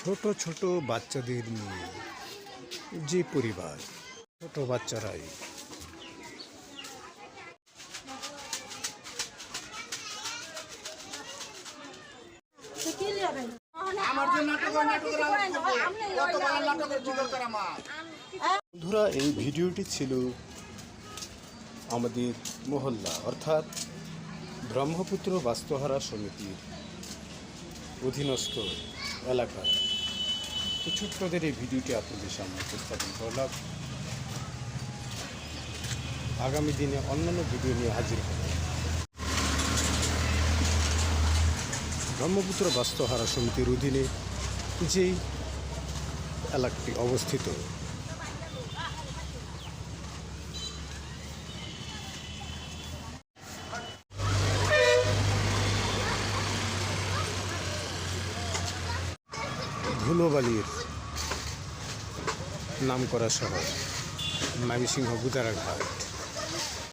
ছোট ছোট বাচ্চাদের নিয়ে যে পরিবার ছোট বাচ্চারাই। বন্ধুরা এই ভিডিওটি ছিল আমাদের মহল্লা, অর্থাৎ ব্রহ্মপুত্র বাস্তহারা সমিতির অধীনস্থ এলাকার তো ছোট্টদের এই ভিডিওটি আপনাদের সামনে উপস্থাপন করলাম। আগামী দিনে অন্যান্য ভিডিও নিয়ে হাজির হব। ব্রহ্মপুত্র বাস্তুহারা সমিতির অধীনে যেই এলাকাটি অবস্থিত ধুলোবালির নাম করা শহর ময়মনসিংহ গুদারাঘাট।